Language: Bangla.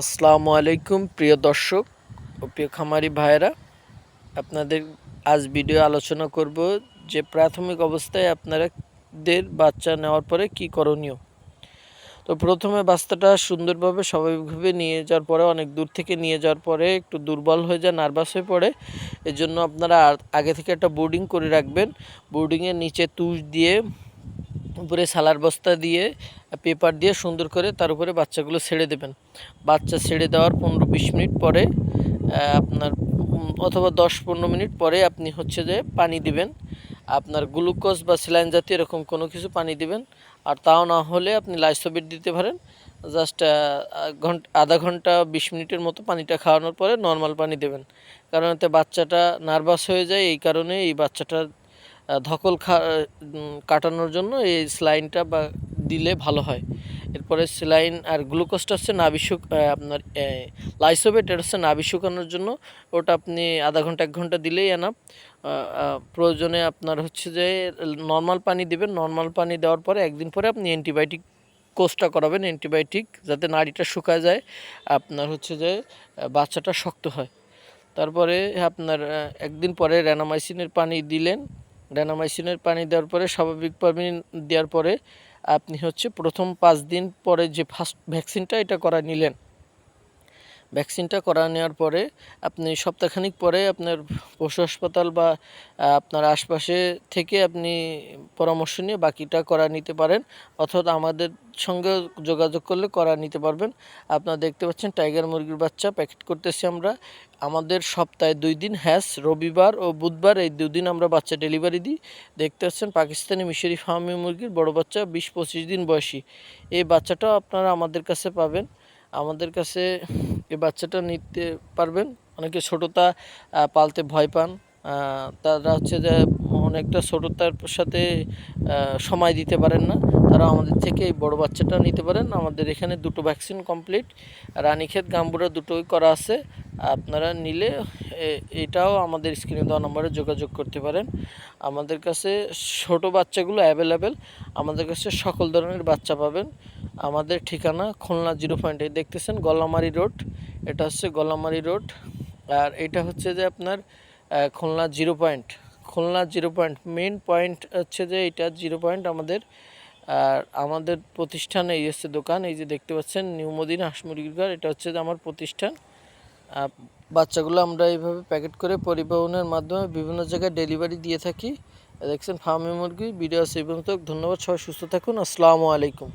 আসসালামু আলাইকুম, প্রিয় দর্শক ও প্রিয় খামারি ভাইয়েরা। আপনাদের আজ ভিডিও আলোচনা করব যে প্রাথমিক অবস্থায় আপনাদের বাচ্চা নেওয়ার পরে কি করণীয়। তো প্রথমে বাচ্চাটা সুন্দরভাবে স্বাভাবিকভাবে নিয়ে যাওয়ার পরে, অনেক দূর থেকে নিয়ে যাওয়ার পরে একটু দুর্বল হয়ে যায়, নার্ভাস হয়ে পড়ে। এর জন্য আপনারা আগে থেকে একটা বোর্ডিং করে রাখবেন। বোর্ডিংয়ের নিচে তুষ দিয়ে উপরে সালার বস্তা দিয়ে, পেপার দিয়ে সুন্দর করে তার উপরে বাচ্চাগুলো ছেড়ে দেবেন। বাচ্চা ছেড়ে দেওয়ার পনেরো বিশ মিনিট পরে আপনার অথবা দশ পনেরো মিনিট পরে আপনি হচ্ছে যে পানি দিবেন। আপনার গ্লুকোজ বা স্যালাইন জাতীয় এরকম কোনো কিছু পানি দিবেন। আর তাও না হলে আপনি লাইসোবিট দিতে পারেন। জাস্ট ঘণ্টা, আধা ঘণ্টা বিশ মিনিটের মতো পানিটা খাওয়ানোর পরে নর্মাল পানি দেবেন। কারণ এতে বাচ্চাটা নার্ভাস হয়ে যায়, এই কারণে এই বাচ্চাটার ধকল কাটানোর জন্য এই স্লাইনটা বা দিলে ভালো হয়। এরপরে স্যালাইন আর গ্লুকোজটা হচ্ছে নাভি শুক আপনার লাইসোবেট, এটা হচ্ছে নাভি শুকানোর জন্য। ওটা আপনি আধা ঘণ্টা, এক ঘণ্টা দিলেই এনাফ। প্রয়োজনে আপনার হচ্ছে যে, নর্মাল পানি দেবেন। নর্মাল পানি দেওয়ার পরে একদিন পরে আপনি অ্যান্টিবায়োটিক কোর্সটা করাবেন, অ্যান্টিবায়োটিক, যাতে নাড়িটা শুকায় যায়, আপনার হচ্ছে যে বাচ্চাটা শক্ত হয়। তারপরে আপনার একদিন পরে র্যানামাইসিনের পানি দিলেন। র্যানামাইসিনের পানি দেওয়ার পরে, স্বাভাবিক পানি দেওয়ার পরে আপনি হচ্ছে প্রথম পাঁচ দিন পরে যে ফার্স্ট ভ্যাকসিনটা এটা করা নিলেন। ভ্যাকসিনটা করা নেওয়ার পরে আপনি সপ্তাহখানিক পরে আপনার পশু হাসপাতাল বা আপনার আশপাশে থেকে আপনি পরামর্শ নিয়ে বাকিটা করা নিতে পারেন, অথবা আমাদের সঙ্গে যোগাযোগ করলে করা নিতে পারবেন। আপনারা দেখতে পাচ্ছেন টাইগার মুরগির বাচ্চা প্যাকেট করতেছি আমরা। আমাদের সপ্তাহে দুই দিন হ্যাস, রবিবার ও বুধবার এই দুদিন আমরা বাচ্চা ডেলিভারি দিই। দেখতে পাচ্ছেন পাকিস্তানি মিশরি ফার্মি মুরগির বড় বাচ্চা বিশ পঁচিশ দিন বয়সী। এই বাচ্চাটাও আপনারা আমাদের কাছে পাবেন। আমাদের কাছে এই বাচ্চাটা নিতে পারবেন। অনেকে ছোটতা পালতে ভয় পান। তারা হচ্ছে যে অনেকটা ছোটতার সাথে সময় দিতে পারেন না। তারা আমাদের থেকে এই বড় বাচ্চাটা নিতে পারেন। আমাদের এখানে দুটো ভ্যাকসিন কমপ্লিট রানীক্ষেত, গাম্বুরা দুটোই করা আছে। আপনারা নিলে এটাও আমাদের স্ক্রিনে দেওয়া নম্বরে যোগাযোগ করতে পারেন। আমাদের কাছে ছোট বাচ্চাগুলো অ্যাভেলেবেল আমাদের কাছে সকল ধরনের বাচ্চা পাবেন। আমাদের ঠিকানা খুলনা জিরো পয়েন্টে দেখতেছেন, গলামারি রোড। এটা হচ্ছে গলামারি রোড। আর এটা হচ্ছে যে আপনার Khulna zero point Khulna zero point main point হচ্ছে যে এটা জিরো পয়েন্ট আমাদের, আর আমাদের প্রতিষ্ঠান এই হচ্ছে দোকান, এই যে দেখতে পাচ্ছেন নিউ মদিনা হাঁস মুরগির ঘর, এটা হচ্ছে যে আমার প্রতিষ্ঠান। বাচ্চাগুলো আমরা এইভাবে প্যাকেট করে পরিবহনের মাধ্যমে বিভিন্ন জায়গায় ডেলিভারি দিয়ে থাকি। দেখছেন ফার্মি মুরগি, ভিডিও আছে পর্যন্ত, ধন্যবাদ, সবাই সুস্থ থাকুন, আসসালামু আলাইকুম।